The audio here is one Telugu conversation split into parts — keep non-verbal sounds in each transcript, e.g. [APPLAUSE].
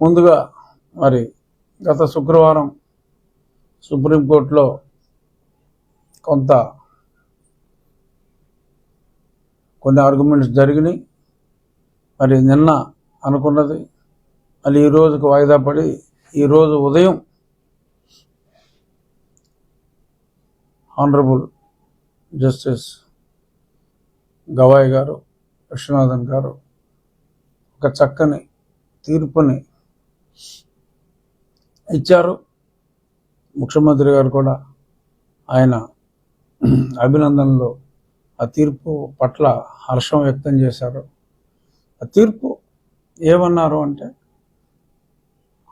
ముందుగా మరి గత శుక్రవారం సుప్రీంకోర్టులో కొంత కొన్ని ఆర్గ్యుమెంట్స్ జరిగినాయి. మరి నిన్న అనుకున్నది. మళ్ళీ ఈ రోజుకు వాయిదా పడి ఈరోజు ఉదయం ఆనరబుల్ జస్టిస్ గవాయ్ గారు విశ్వనాథన్ గారు ఒక చక్కని తీర్పుని ఇచ్చారు. ముఖ్యమంత్రి గారు కూడా ఆయన అభినందనలు. ఆ తీర్పు పట్ల హర్షం వ్యక్తం చేశారు. ఆ తీర్పు ఏమన్నారు అంటే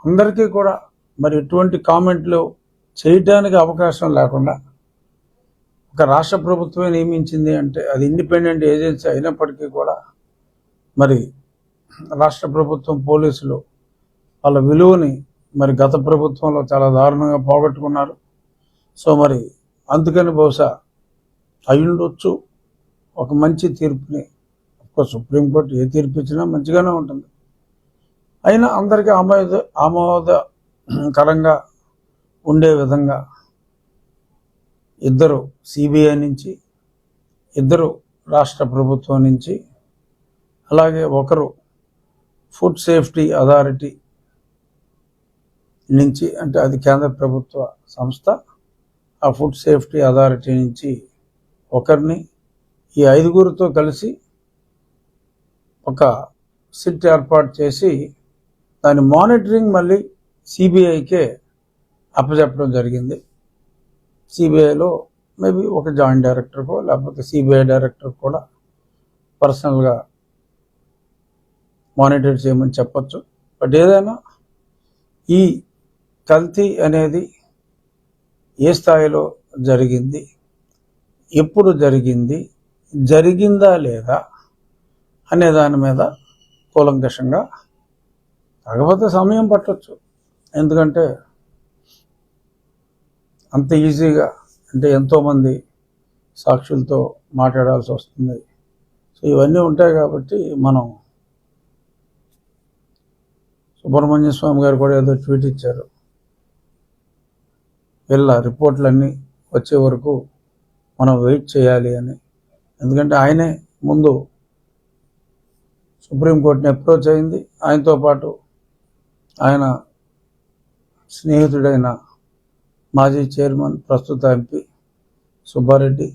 అందరికీ కూడా మరి ఎటువంటి కామెంట్లు చేయటానికి అవకాశం లేకుండా ఒక రాష్ట్ర ప్రభుత్వమే నియమించింది అంటే అది ఇండిపెండెంట్ ఏజెన్సీ అయినప్పటికీ కూడా మరి రాష్ట్ర ప్రభుత్వం పోలీసులు వాళ్ళ విలువని మరి గత ప్రభుత్వంలో చాలా దారుణంగా పోగొట్టుకున్నారు. సో మరి అందుకని బహుశా అయ్యుండొచ్చు ఒక మంచి తీర్పుని కోర్స్ సుప్రీంకోర్టు ఏ తీర్పు ఇచ్చినా మంచిగానే ఉంటుంది. అయినా అందరికీ ఆమోద ఆమోదకరంగా ఉండే విధంగా ఇద్దరు సిబిఐ నుంచి ఇద్దరు రాష్ట్ర ప్రభుత్వం నుంచి అలాగే ఒకరు ఫుడ్ సేఫ్టీ అథారిటీ నుంచి అంటే అది కేంద్ర ప్రభుత్వ సంస్థ ఆ ఫుడ్ సేఫ్టీ అథారిటీ నుంచి ఒకరిని ఈ ఐదుగురితో కలిసి ఒక సిట్ ఏర్పాటు చేసి దాని మానిటరింగ్ మళ్ళీ సిబిఐకే అప్పచెప్పడం జరిగింది. సిబిఐలో మేబీ ఒక జాయింట్ డైరెక్టర్కో లేకపోతే సిబిఐ డైరెక్టర్ కూడా పర్సనల్గా మానిటర్ చేయమని చెప్పచ్చు. బట్ ఏదైనా ఈ కల్తీ అనేది ఏ స్థాయిలో జరిగింది? ఎప్పుడు జరిగింది? జరిగిందా లేదా? అనే దాని మీద కూలంకషంగా కాకపోతే సమయం పట్టవచ్చు ఎందుకంటే అంత ఈజీగా అంటే ఎంతోమంది సాక్షులతో మాట్లాడాల్సి వస్తుంది. సో ఇవన్నీ ఉంటాయి కాబట్టి మనం సుబ్రహ్మణ్య స్వామి గారు కూడా ఏదో ట్వీట్ ఇచ్చారు. వీళ్ళ రిపోర్ట్లన్నీ వచ్చే వరకు మనం వెయిట్ చేయాలి అని. ఎందుకంటే ఆయనే ముందు సుప్రీంకోర్టుని అప్రోచ్ అయింది. ఆయనతో పాటు ఆయన స్నేహితుడైన మాజీ చైర్మన్ ప్రస్తుత ఎంపీ సుబ్బారెడ్డి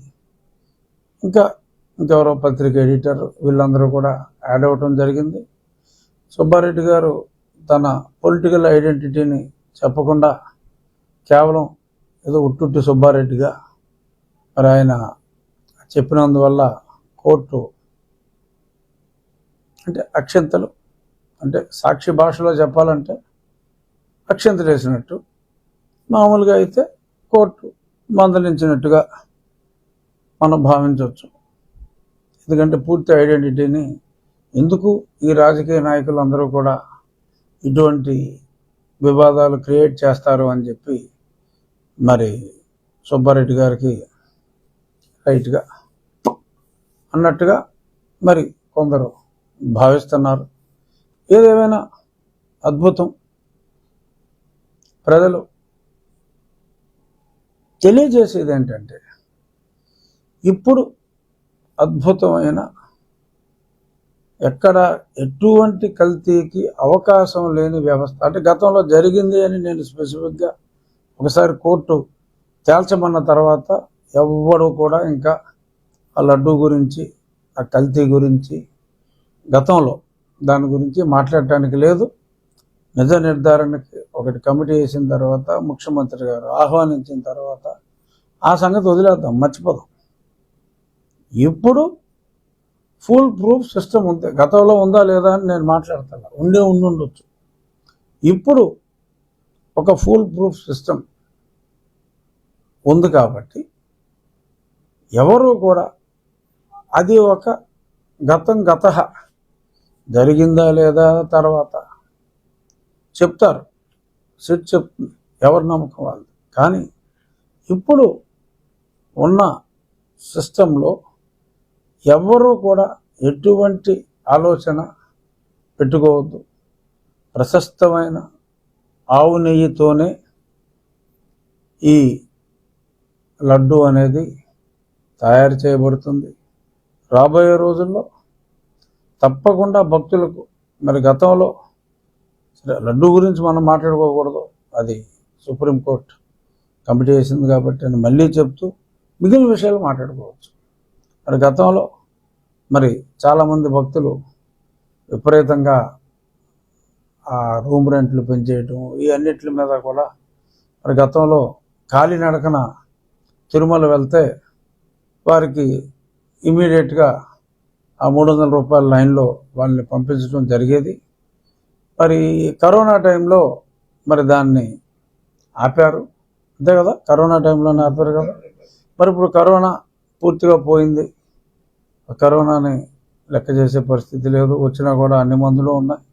ఇంకా ఇంకెవరో పత్రిక ఎడిటర్ వీళ్ళందరూ కూడా యాడ్ అవ్వటం జరిగింది. సుబ్బారెడ్డి గారు తన పొలిటికల్ ఐడెంటిటీని చెప్పకుండా కేవలం ఏదో ఉట్టుట్టి సుబ్బారెడ్డిగా మరి ఆయన చెప్పినందువల్ల కోర్టు అంటే అక్షంతలు అంటే సాక్షి భాషలో చెప్పాలంటే అక్షంతలు వేసినట్టు మామూలుగా అయితే కోర్టు మందలించినట్టుగా మనం భావించవచ్చు. ఎందుకంటే పూర్తి ఐడెంటిటీని ఎందుకు ఈ రాజకీయ నాయకులందరూ కూడా ఇటువంటి వివాదాలు క్రియేట్ చేస్తారు అని చెప్పి మరి సుబ్బారెడ్డి గారికి రైట్గా అన్నట్టుగా మరి కొందరు భావిస్తున్నారు. ఏదేమైనా అద్భుతం ప్రజలు తెలియజేసేది ఏంటంటే ఇప్పుడు అద్భుతమైన ఎక్కడ ఎటువంటి కల్తీకి అవకాశం లేని వ్యవస్థ అంటే గతంలో జరిగింది అని నేను స్పెసిఫిక్గా ఒకసారి కోర్టు తేల్చమన్న తర్వాత ఎవ్వడు కూడా ఇంకా ఆ లడ్డు గురించి ఆ కల్తీ గురించి గతంలో దాని గురించి మాట్లాడటానికి లేదు. నిజ నిర్ధారణకి ఒకటి కమిటీ వేసిన తర్వాత ముఖ్యమంత్రి గారు ఆహ్వానించిన తర్వాత ఆ సంగతి వదిలేద్దాం మర్చిపోదాం. ఇప్పుడు ఫుల్ ప్రూఫ్ సిస్టమ్ ఉంది. గతంలో ఉందా లేదా అని నేను మాట్లాడతాను ఉండే ఉండుండొచ్చు. ఇప్పుడు ఒక ఫుల్ ప్రూఫ్ సిస్టమ్ ఉంది కాబట్టి ఎవరు కూడా అది ఒక గతం గత జరిగిందా లేదా తర్వాత చెప్తారు. సిట్ చెప్తుంది ఎవరి నమ్మకం వాళ్ళు కానీ ఇప్పుడు ఉన్న సిస్టంలో ఎవ్వరూ కూడా ఎటువంటి ఆలోచన పెట్టుకోవద్దు. ప్రశస్తమైన ఆవు నెయ్యితోనే ఈ లడ్డు అనేది తయారు చేయబడుతుంది. రాబోయే రోజుల్లో తప్పకుండా భక్తులకు మరి గతంలో సరే లడ్డు గురించి మనం మాట్లాడుకోకూడదు. అది సుప్రీంకోర్టు కమిటీ వేసింది కాబట్టి అని మళ్ళీ చెప్తూ మిగిలిన విషయాలు మాట్లాడుకోవచ్చు. మరి గతంలో మరి చాలామంది భక్తులు విపరీతంగా ఆ రూమ్ రెంట్లు పెంచేయటం ఈ అన్నిటి మీద కూడా మరి గతంలో కాలినడకన తిరుమల వెళ్తే వారికి ఇమీడియట్గా ఆ మూడు వందల రూపాయల లైన్లో వాళ్ళని పంపించడం జరిగేది. మరి కరోనా టైంలో మరి దాన్ని ఆపారు. అంతే కదా? కరోనా టైంలోనే ఆపారు కదా? మరి ఇప్పుడు కరోనా పూర్తిగా పోయింది. కరోనాని లెక్క చేసే పరిస్థితి లేదు. వచ్చినా కూడా అన్ని మందులు ఉన్నాయి.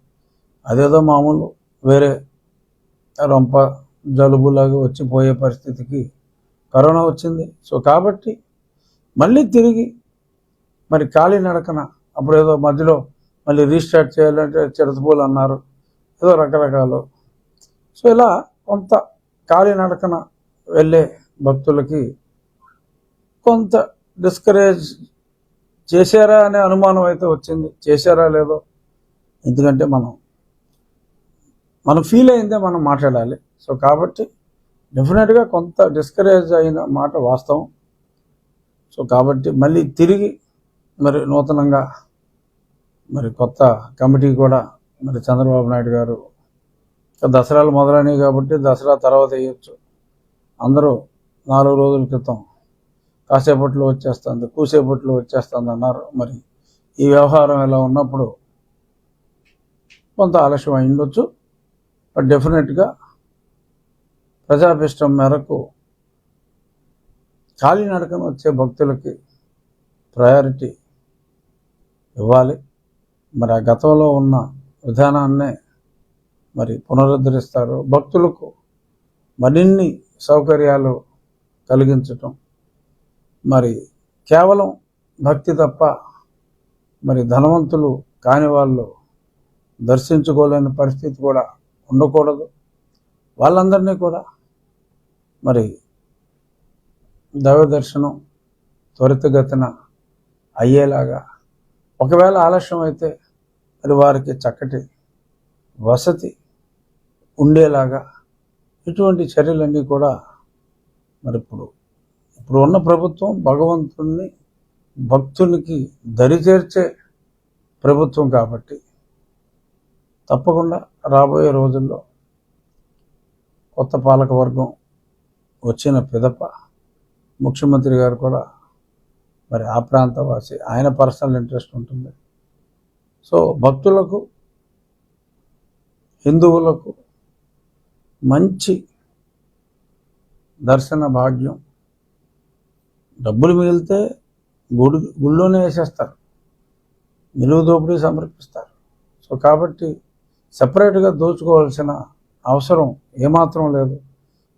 అదేదో మామూలు వేరే రొంప జలుబులాగా వచ్చి పోయే పరిస్థితికి కరోనా వచ్చింది. సో కాబట్టి మళ్ళీ తిరిగి మరి ఖాళీ నడకన అప్పుడు ఏదో మధ్యలో మళ్ళీ రీస్టార్ట్ చేయాలంటే చిరతపూలు అన్నారు. ఏదో రకరకాలు. సో ఇలా కొంత ఖాళీ నడకన వెళ్ళే భక్తులకి కొంత డిస్కరేజ్ చేశారా అనే అనుమానం అయితే వచ్చింది. చేశారా లేదో ఎందుకంటే మనం మనం ఫీల్ అయిందే మనం మాట్లాడాలి. సో కాబట్టి డెఫినెట్గా కొంత డిస్కరేజ్ అయిన మాట వాస్తవం. సో కాబట్టి మళ్ళీ తిరిగి మరి నూతనంగా మరి కొత్త కమిటీ కూడా మరి చంద్రబాబు నాయుడు గారు దసరాలు మొదలైనవి కాబట్టి దసరా తర్వాత వేయచ్చు. అందరూ నాలుగు రోజుల క్రితం కాసేపట్లో వచ్చేస్తుంది కూసేపట్లో వచ్చేస్తుంది అన్నారు. మరి ఈ వ్యవహారం ఇలా ఉన్నప్పుడు కొంత ఆలస్యం అయి ఉండొచ్చు. బట్ డెఫినెట్గా ప్రజాభిష్టం మేరకు కాలినడకన వచ్చే భక్తులకి ప్రయారిటీ ఇవ్వాలి. మరి ఆ గతంలో ఉన్న విధానాన్నే మరి పునరుద్ధరిస్తారు. భక్తులకు మరిన్ని సౌకర్యాలు కలిగించటం. మరి కేవలం భక్తి తప్ప మరి ధనవంతులు కాని వాళ్ళు దర్శించుకోలేని పరిస్థితి కూడా ఉండకూడదు. వాళ్ళందరినీ కూడా మరి దైవదర్శనం త్వరితగతిన అయ్యేలాగా ఒకవేళ ఆలస్యం అయితే మరి వారికి చక్కటి వసతి ఉండేలాగా ఇటువంటి చర్యలన్నీ కూడా మరి ఇప్పుడు ఇప్పుడు ఉన్న ప్రభుత్వం భగవంతుణ్ణి భక్తునికి దరిచేర్చే ప్రభుత్వం కాబట్టి తప్పకుండా రాబోయే రోజుల్లో కొత్త పాలకవర్గం వచ్చిన పిదప ముఖ్యమంత్రి గారు కూడా మరి ఆ ప్రాంతవాసి ఆయన పర్సనల్ ఇంట్రెస్ట్ ఉంటుంది. సో భక్తులకు హిందువులకు మంచి దర్శన భాగ్యం. డబ్బులు మిగిలితే గుడి గుళ్ళోనే వేసేస్తారు. నిలువు దోపిడీ సమర్పిస్తారు. సో కాబట్టి సపరేట్గా దోచుకోవాల్సిన అవసరం ఏమాత్రం లేదు.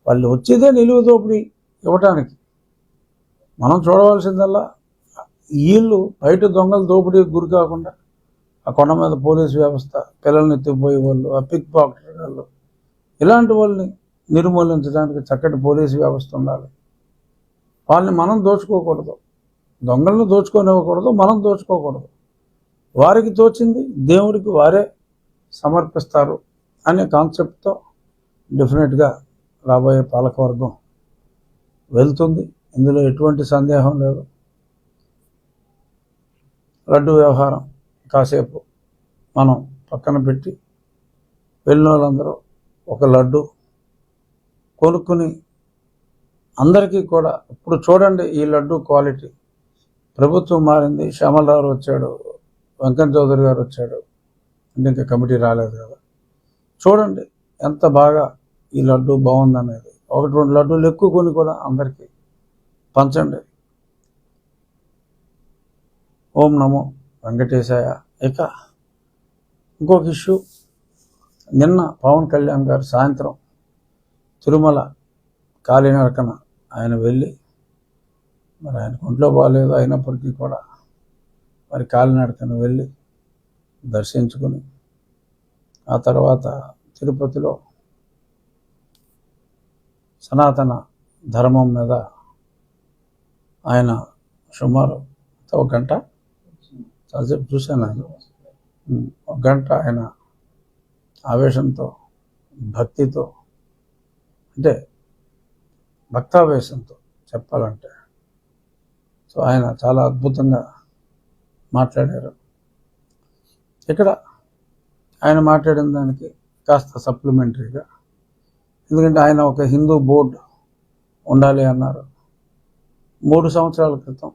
వాళ్ళు వచ్చేదే నిలువు దోపిడీ ఇవ్వటానికి. మనం చూడవలసిందల్లా వీళ్ళు బయట దొంగలు దోపిడీకి గురి కాకుండా ఆ కొండ మీద పోలీసు వ్యవస్థ పిల్లల్ని ఎత్తిపోయే వాళ్ళు ఆ పిక్ పాకెటర్ వాళ్ళు ఇలాంటి వాళ్ళని నిర్మూలించడానికి చక్కటి పోలీసు వ్యవస్థ ఉండాలి. వాళ్ళని మనం దోచుకోకూడదు. దొంగలను దోచుకోనివ్వకూడదు మనం దోచుకోకూడదు. వారికి తోచింది దేవుడికి వారే సమర్పిస్తారు అనే కాన్సెప్ట్తో డెఫినెట్గా రాబోయే పాలకవర్గం వెళ్తుంది. ఇందులో ఎటువంటి సందేహం లేదు. లడ్డు వ్యవహారం కాసేపు మనం పక్కన పెట్టి వెళ్ళిన వాళ్ళందరూ ఒక లడ్డు కొనుక్కుని అందరికీ కూడా ఇప్పుడు చూడండి ఈ లడ్డు క్వాలిటీ. ప్రభుత్వం మారింది. శ్యామలరావు వచ్చాడు. వెంకట చౌదరి గారు వచ్చాడు. అంటే ఇంకా కమిటీ రాలేదు కదా. చూడండి ఎంత బాగా ఈ లడ్డు బాగుందనేది. ఒకటి రెండు లడ్డూలు ఎక్కువ కొని కూడా అందరికీ. పంచండి. ఓం నమో వెంకటేశాయ. ఇక ఇంకొక ఇష్యూ. నిన్న పవన్ కళ్యాణ్ గారు సాయంత్రం తిరుమల కాలినడకన ఆయన వెళ్ళి మరి ఆయన ఒంట్లో బాగాలేదు అయినప్పటికీ కూడా మరి కాలినడకన వెళ్ళి దర్శించుకుని ఆ తర్వాత తిరుపతిలో సనాతన ధర్మం మీద ఆయన సుమారు ఒక గంట చాలాసేపు చూశాను ఆయన. ఒక గంట ఆయన ఆవేశంతో భక్తితో అంటే భక్తావేశంతో చెప్పాలంటే. సో ఆయన చాలా అద్భుతంగా మాట్లాడారు. ఇక్కడ ఆయన మాట్లాడిన దానికి కాస్త సప్లిమెంటరీగా ఎందుకంటే ఆయన ఒక హిందూ బోర్డు ఉండాలి అన్నారు. మూడు సంవత్సరాల క్రితం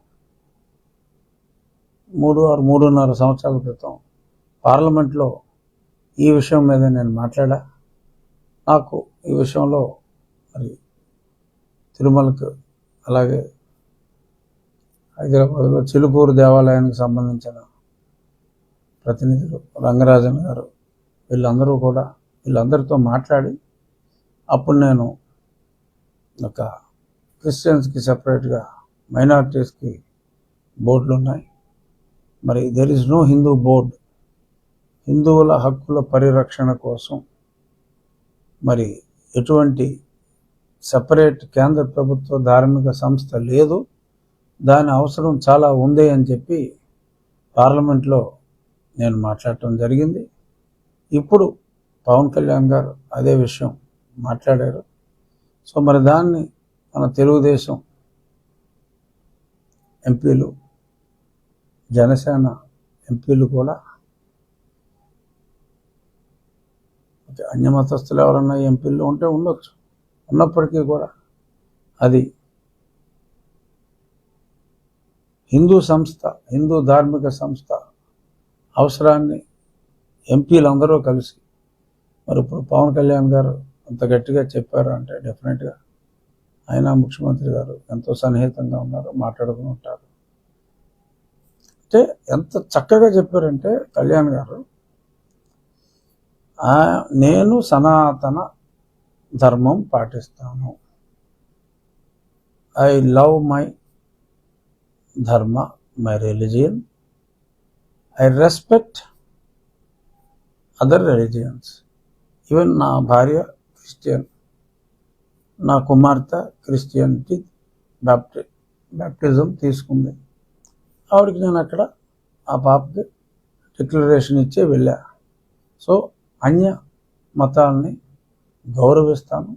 మూడు ఆరు మూడున్నర సంవత్సరాల క్రితం పార్లమెంట్లో ఈ విషయం మీద నేను మాట్లాడా? నాకు ఈ విషయంలో మరి తిరుమలకు అలాగే హైదరాబాద్లో చిలుకూరు దేవాలయానికి సంబంధించిన ప్రతినిధులు రంగరాజన్ గారు వీళ్ళందరూ కూడా వీళ్ళందరితో మాట్లాడి అప్పుడు నేను ఒక క్రిస్టియన్స్కి సపరేట్గా మైనారిటీస్కి బోర్డులు ఉన్నాయి మరి there is no Hindu board హిందువుల హక్కుల పరిరక్షణ కోసం మరి ఎటువంటి సపరేట్ కేంద్ర ప్రభుత్వ ధార్మిక సంస్థ లేదు. దాని అవసరం చాలా ఉంది అని చెప్పి పార్లమెంట్లో నేను మాట్లాడటం జరిగింది. ఇప్పుడు పవన్ కళ్యాణ్ గారు అదే విషయం మాట్లాడారు. సో మరి దాన్ని మన తెలుగుదేశం ఎంపీలు జనసేన ఎంపీలు కూడా ఓకే, అన్యమతస్తులు ఎవరన్నా ఎంపీలు ఉంటే ఉండొచ్చు. ఉన్నప్పటికీ కూడా అది హిందూ సంస్థ హిందూ ధార్మిక సంస్థ అవసరాన్ని ఎంపీలందరూ కలిసి మరి ఇప్పుడు పవన్ కళ్యాణ్ గారు అంత గట్టిగా చెప్పారు అంటే డెఫినెట్గా ఆయన ముఖ్యమంత్రి గారు ఎంతో సన్నిహితంగా ఉన్నారు మాట్లాడుకుని ఉంటారు. అంటే ఎంత చక్కగా చెప్పారంటే కళ్యాణ్ గారు నేను సనాతన ధర్మం పాటిస్తాను. I love my dharma my religion. I respect other religions. Even నా భార్య క్రిస్టియన్. నా కుమార్తె క్రిస్టియన్కి బ్యాప్టి బ్యాప్టిజం తీసుకుంది. ఆవిడకి నేను అక్కడ ఆ పాపకి డిక్లరేషన్ ఇచ్చే వెళ్ళా. సో అన్య మతాల్ని గౌరవిస్తాను.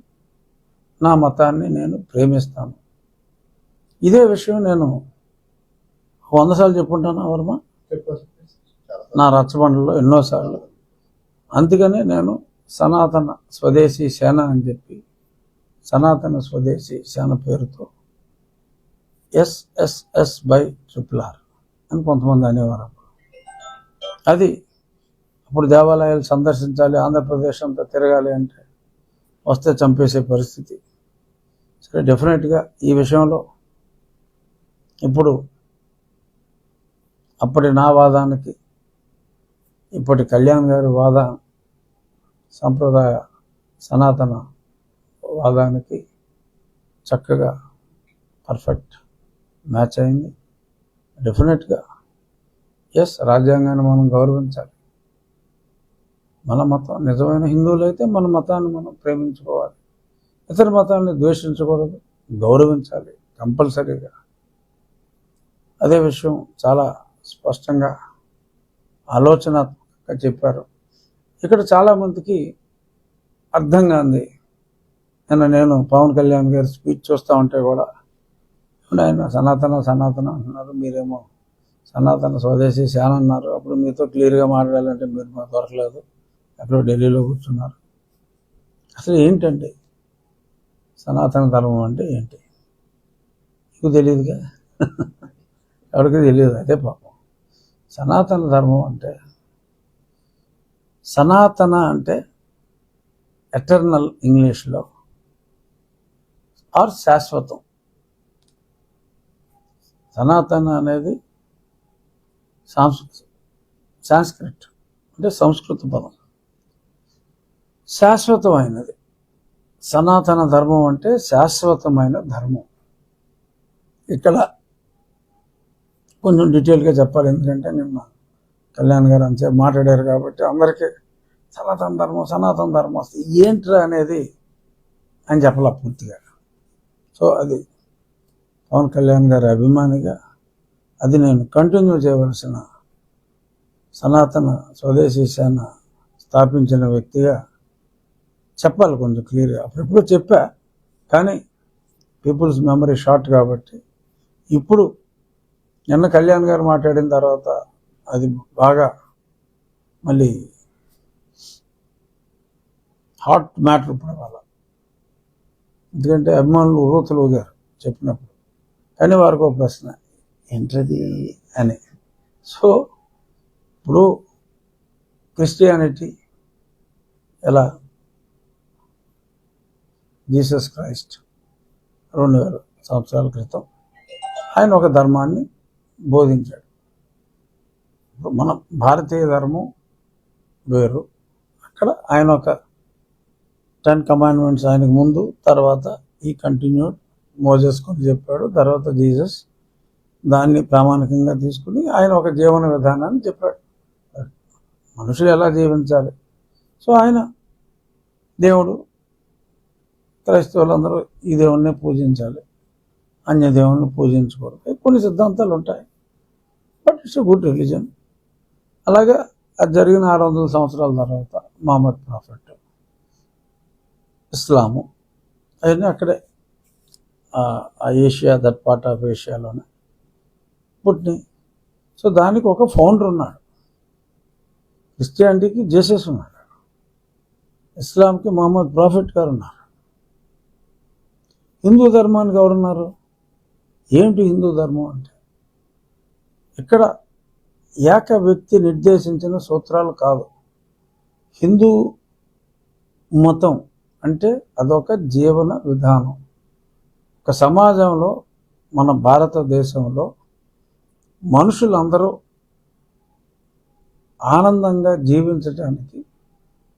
నా మతాన్ని నేను ప్రేమిస్తాను. ఇదే విషయం నేను వంద సార్లు చెప్పుంటాను వర్మ? నా రచ్చబండలో ఎన్నోసార్లు అందుకనే నేను సనాతన స్వదేశీ సేన అని చెప్పి సనాతన స్వదేశీ సేన పేరుతో ఎస్ఎస్ఎస్ బై ట్రిపుల్ ఆర్ అని కొంతమంది అనేవారు అప్పుడు. అది అప్పుడు దేవాలయాలు సందర్శించాలి ఆంధ్రప్రదేశ్ అంతా తిరగాలి అంటే వస్తే చంపేసే పరిస్థితి. సరే డెఫినెట్గా ఈ విషయంలో ఇప్పుడు అప్పటి నా వాదానికి ఇప్పటి కళ్యాణ్ గారి వాద సంప్రదాయ సనాతన వాదానికి చక్కగా పర్ఫెక్ట్ మ్యాచ్ అయింది. డెఫినెట్గా ఎస్ రాజ్యాంగాన్ని మనం గౌరవించాలి. మన మతం నిజమైన హిందువులు అయితే మన మతాన్ని మనం ప్రేమించుకోవాలి. ఇతర మతాన్ని ద్వేషించకూడదు గౌరవించాలి కంపల్సరీగా. అదే విషయం చాలా స్పష్టంగా ఆలోచనాత్మకంగా చెప్పారు. ఇక్కడ చాలామందికి అర్థం కాంది నిన్న నేను పవన్ కళ్యాణ్ గారి స్పీచ్ చూస్తూ ఉంటే కూడా ఆయన సనాతన సనాతన అంటున్నారు మీరేమో సనాతన స్వదేశీ శాన అన్నారు. అప్పుడు మీతో క్లియర్గా మాట్లాడాలంటే మీరు మాకు దొరకలేదు. ఎక్కడో ఢిల్లీలో కూర్చున్నారు. అసలు ఏంటండి? సనాతన ధర్మం అంటే ఏంటి? మీకు తెలియదుగా [LAUGHS] ఎవరికి తెలియదు అదే పాపం. సనాతన ధర్మం అంటే సనాతన అంటే ఎటర్నల్ ఇంగ్లీష్లో ఆర్ శాశ్వతం. సనాతన అనేది సాంస్క్రిట్ అంటే సంస్కృత పదం. శాశ్వతమైనది. సనాతన ధర్మం అంటే శాశ్వతమైన ధర్మం. ఇక్కడ కొంచెం డీటెయిల్గా చెప్పాలి ఎందుకంటే నిన్న కళ్యాణ్ గారు అంతే మాట్లాడారు కాబట్టి అందరికీ సనాతన ధర్మం సనాతన ధర్మం వస్తే ఏంట్రా అనేది అని చెప్పాల పూర్తిగా. సో అది పవన్ కళ్యాణ్ గారి అభిమానిగా అది నేను కంటిన్యూ చేయవలసిన సనాతన స్వదేశీ సేన స్థాపించిన వ్యక్తిగా చెప్పాలి కొంచెం క్లియర్గా అప్పుడెప్పుడు చెప్పా కానీ పీపుల్స్ మెమరీ షార్ట్ కాబట్టి ఇప్పుడు నిన్న కళ్యాణ్ గారు మాట్లాడిన తర్వాత అది బాగా మళ్ళీ హాట్ మ్యాటర్ ఇప్పుడు వాళ్ళ ఎందుకంటే అభిమానులు ఉరుతులు గారు చెప్పినప్పుడు. కానీ వారికి ఒక ప్రశ్న ఏంటది అని. సో ఇప్పుడు క్రిస్టియానిటీ ఎలా? జీసస్ క్రైస్ట్ రెండు వేల సంవత్సరాల క్రితం ఆయన ఒక ధర్మాన్ని బోధించాడు. మన భారతీయ ధర్మం వేరు. అక్కడ ఆయన ఒక టెన్ కమాండ్మెంట్స్ ఆయనకు ముందు తర్వాత ఈ కంటిన్యూడ్ మోజెస్ కొని చెప్పాడు. తర్వాత జీసస్ దాన్ని ప్రామాణికంగా తీసుకుని ఆయన ఒక జీవన విధానాన్ని చెప్పాడు. మనుషులు ఎలా జీవించాలి? సో ఆయన దేవుడు క్రైస్తవులందరూ ఈ దేవుణ్ణి పూజించాలి. అన్య దేవుణ్ణి పూజించకూడదు. కొన్ని సిద్ధాంతాలు ఉంటాయి. బట్ ఇట్స్ గుడ్ రిలీజన్ అలాగే అది జరిగిన ఆరు వందల సంవత్సరాల తర్వాత మహమ్మద్ ప్రాఫెట్ ఇస్లాము అవన్నీ అక్కడే ఆ- ఏషియా దట్ పార్ట్ ఆఫ్ ఏషియాలోనే పుట్టినాయి. సో దానికి ఒక ఫౌండర్ ఉన్నాడు. క్రిస్టియానిటీకి జేసస్ ఉన్నాడు. ఇస్లాంకి మహమ్మద్ ప్రాఫిట్ గారు ఉన్నారు. హిందూ ధర్మానికి ఎవరున్నారు? ఏంటి హిందూ ధర్మం అంటే? ఇక్కడ ఏక వ్యక్తి నిర్దేశించిన సూత్రాలు కాదు. హిందూ మతం అంటే అదొక జీవన విధానం. ఒక సమాజంలో మన భారతదేశంలో మనుషులందరూ ఆనందంగా జీవించడానికి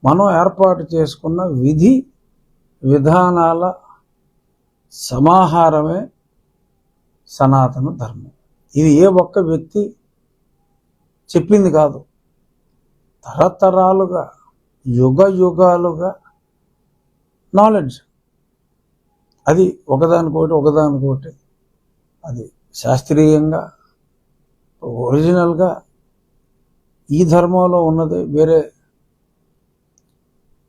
మనం ఏర్పాటు చేసుకున్న విధి విధానాల సమాహారమే సనాతన ధర్మం. ఇది ఏ ఒక్క వ్యక్తి చెప్పింది కాదు. తరతరాలుగా యుగ యుగాలుగా నాలెడ్జ్ అది ఒకదానికొకటి ఒకదానికొకటి. అది శాస్త్రీయంగా ఒరిజినల్గా ఈ ధర్మంలో ఉన్నది వేరే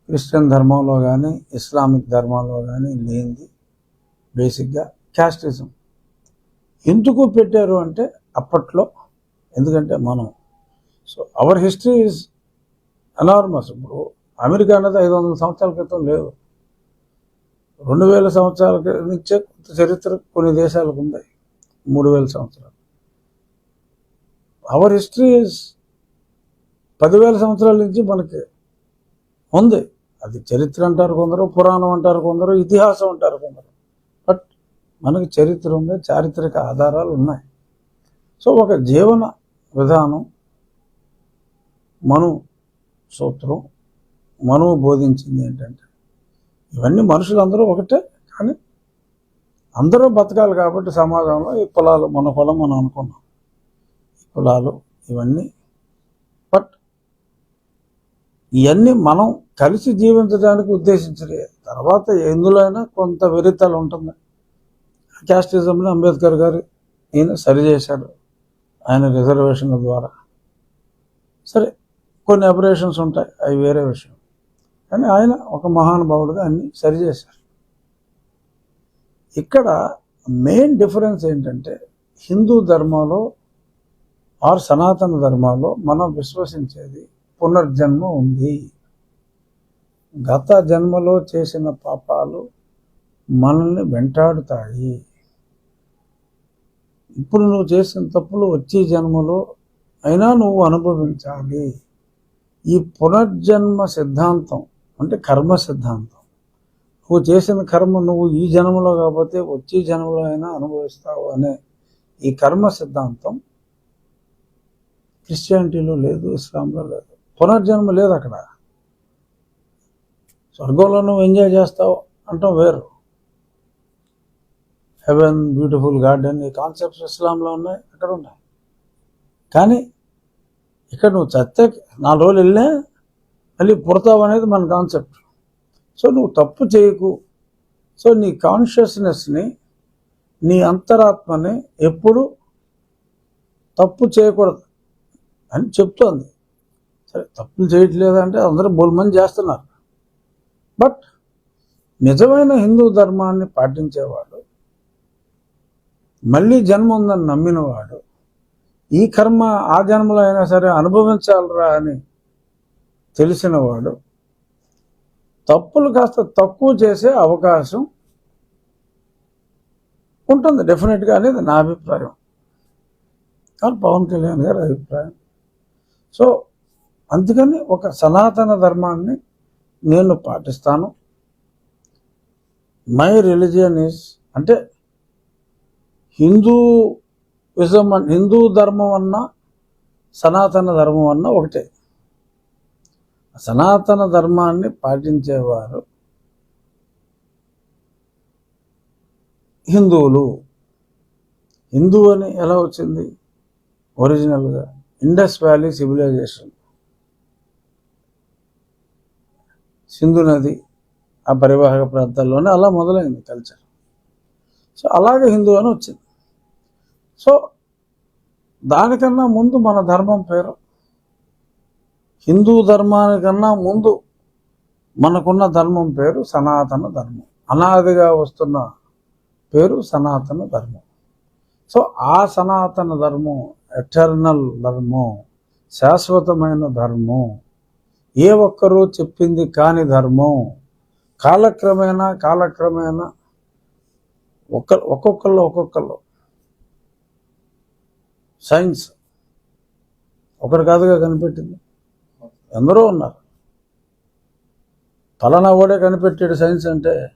క్రిస్టియన్ ధర్మంలో కానీ ఇస్లామిక్ ధర్మంలో కానీ లేనిది బేసిక్గా క్యాస్టిజం. ఎందుకు పెట్టారు అంటే అప్పట్లో ఎందుకంటే మనం so our history is enormous ఇప్పుడు అమెరికా అనేది ఐదు వందల సంవత్సరాల క్రితం లేదు. రెండు వేల సంవత్సరాల నుంచే కొంత చరిత్ర కొన్ని దేశాలకు ఉంది మూడు వేల సంవత్సరాలు. అవర్ హిస్టరీ ఈజ్ పదివేల సంవత్సరాల నుంచి మనకి ఉంది. అది చరిత్ర అంటారు కొందరు పురాణం అంటారు కొందరు ఇతిహాసం అంటారు కొందరు. బట్ మనకి చరిత్ర ఉంది చారిత్రక ఆధారాలు ఉన్నాయి. సో ఒక జీవన విధానం మను సూత్రం మనువు బోధించింది ఏంటంటే ఇవన్నీ మనుషులందరూ ఒకటే కానీ అందరూ బతకాలి కాబట్టి సమాజంలో ఈ కులాలు మన కులం మనం అనుకున్నాం. ఈ కులాలు ఇవన్నీ. బట్ ఇవన్నీ మనం కలిసి జీవించడానికి ఉద్దేశించలే తర్వాత ఎందులో అయినా కొంత విరితలు ఉంటుంది. క్యాస్టిజంని అంబేద్కర్ గారు ఈయన సరిచేశాడు ఆయన రిజర్వేషన్ల ద్వారా. సరే కొన్ని అపరేషన్స్ ఉంటాయి అవి వేరే విషయం. కానీ ఆయన ఒక మహానుభావుడుగా అన్ని సరిచేశారు. ఇక్కడ మెయిన్ డిఫరెన్స్ ఏంటంటే హిందూ ధర్మంలో ఆర్ సనాతన ధర్మాల్లో మనం విశ్వసించేది పునర్జన్మ ఉంది. గత జన్మలో చేసిన పాపాలు మనల్ని వెంటాడుతాయి. ఇప్పుడు నువ్వు చేసిన తప్పులు వచ్చే జన్మలో అయినా నువ్వు అనుభవించాలి. ఈ పునర్జన్మ సిద్ధాంతం అంటే కర్మ సిద్ధాంతం. నువ్వు చేసిన కర్మ నువ్వు ఈ జన్మలో కాకపోతే వచ్చే జన్మలో అయినా అనుభవిస్తావు అనే ఈ కర్మ సిద్ధాంతం క్రిస్టియానిటీలో లేదు ఇస్లాంలో లేదు. పునర్జన్మ లేదు అక్కడ. స్వర్గంలో నువ్వు ఎంజాయ్ చేస్తావు అంటాం వేరు. హెవెన్ బ్యూటిఫుల్ గార్డెన్ ఈ కాన్సెప్ట్స్ ఇస్లాంలో ఉన్నాయి అక్కడ ఉన్నాయి. కానీ ఇక్కడ నువ్వు చస్తే నాలుగు రోజులు వెళ్ళా మళ్ళీ పుడతావు అనేది మన కాన్సెప్ట్ సో నువ్వు తప్పు చేయకు. సో నీ కాన్షియస్నెస్ని నీ అంతరాత్మని ఎప్పుడు తప్పు చేయకూడదు అని చెప్తోంది. సరే తప్పులు చేయట్లేదంటే అందరూ బోల్మని చేస్తున్నారు. బట్ నిజమైన హిందూ ధర్మాన్ని పాటించేవాడు మళ్ళీ జన్మ ఉందని నమ్మినవాడు ఈ కర్మ ఆ జన్మలో అయినా సరే అనుభవించాలరా అని తెలిసినవాడు తప్పులు కాస్త తక్కువ చేసే అవకాశం ఉంటుంది. డెఫినెట్గా అనేది నా అభిప్రాయం. కానీ పవన్ కళ్యాణ్ గారి అభిప్రాయం. సో అందుకని ఒక సనాతన ధర్మాన్ని నేను పాటిస్తాను. మై రిలీజియన్ ఈస్ అంటే హిందూ విజం హిందూ ధర్మం అన్నా సనాతన ధర్మం అన్నా ఒకటే. సనాతన ధర్మాన్ని పాటించేవారు హిందువులు. హిందూ అని ఎలా వచ్చింది? ఒరిజినల్గా. Indus valley civilisation. సింధు నది ఆ పరివాహక ప్రాంతాల్లోనే అలా మొదలైంది కల్చర్. సో అలాగే హిందూ అని వచ్చింది. సో దానికన్నా ముందు మన ధర్మం పేరు. హిందూ ధర్మానికన్నా ముందు మనకున్న ధర్మం పేరు సనాతన ధర్మం. అనాదిగా వస్తున్న పేరు సనాతన ధర్మం. సో ఆ సనాతన ధర్మం ఎటర్నల్ ధర్మం శాశ్వతమైన ధర్మం ఏ ఒక్కరూ చెప్పింది కాని ధర్మం కాలక్రమేణా కాలక్రమేణా ఒక్క ఒక్కొక్కళ్ళు ఒక్కొక్కళ్ళు సైన్స్. ఒకరు కాదుగా కనిపెట్టింది. ఎందరో ఉన్నారు. ఫలానా కూడా కనిపెట్టాడు సైన్స్ అంటే.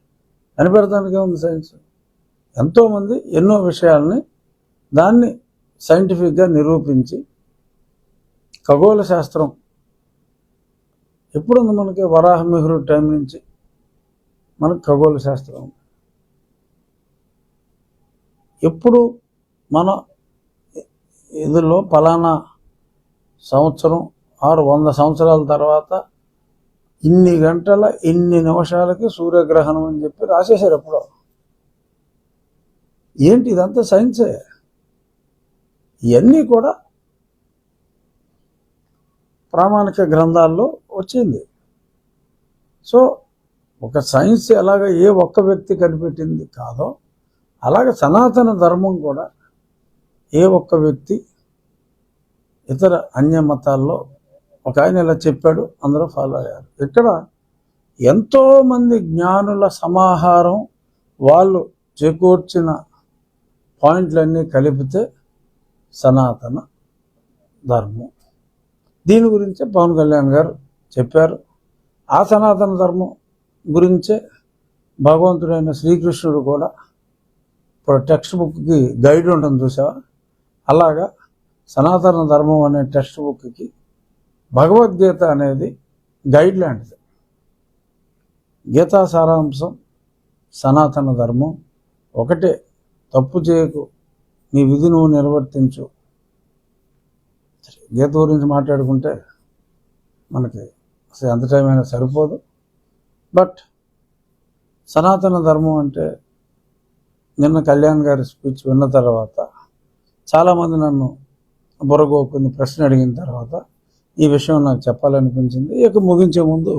కనిపెడతానికే ఉంది సైన్స్? ఎంతోమంది ఎన్నో విషయాల్ని దాన్ని సైంటిఫిక్గా నిరూపించి ఖగోళ శాస్త్రం. ఎప్పుడుంది మనకి? వరాహమిహురు టైం నుంచి మనకు ఖగోళ శాస్త్రం. ఉంది. ఎప్పుడు మన ఇందులో ఫలానా సంవత్సరం ఆరు వంద సంవత్సరాల తర్వాత ఇన్ని గంటల ఇన్ని నిమిషాలకి సూర్యగ్రహణం అని చెప్పి రాసేశారు ఎప్పుడో. ఏంటి ఇదంతా సైన్సే? ఇవన్నీ కూడా ప్రామాణిక గ్రంథాల్లో వచ్చింది. సో ఒక సైన్స్ ఎలాగ ఏ ఒక్క వ్యక్తి కనిపెట్టింది కాదో అలాగే సనాతన ధర్మం కూడా ఏ ఒక్క వ్యక్తి ఇతర అన్య మతాల్లో ఒక ఆయన ఇలా చెప్పాడు అందరూ ఫాలో అయ్యారు. ఇక్కడ ఎంతోమంది జ్ఞానుల సమాహారం వాళ్ళు చేకూర్చిన పాయింట్లన్నీ కలిపితే సనాతన ధర్మం. దీని గురించే పవన్ కళ్యాణ్ గారు చెప్పారు. ఆ సనాతన ధర్మం గురించే భగవంతుడైన శ్రీకృష్ణుడు కూడా ఇప్పుడు టెక్స్ట్ బుక్కి గైడ్ ఉంటుంది చూసావా? అలాగా సనాతన ధర్మం అనే టెక్స్ట్ బుక్కి భగవద్గీత అనేది గైడ్ లాంటిది. గీతా సారాంశం సనాతన ధర్మం. ఒకటే తప్పు చేయకు నీ విధి నువ్వు నిర్వర్తించు. గీత గురించి మాట్లాడుకుంటే మనకి అసలు ఎంత టైం అయినా సరిపోదు. బట్ సనాతన ధర్మం అంటే నిన్న కళ్యాణ్ గారి స్పీచ్ విన్న తర్వాత చాలామంది నన్ను బుర్రగోకుని ప్రశ్న అడిగిన తర్వాత ఈ విషయం నాకు చెప్పాలనిపించింది. ఇక ముగించే ముందు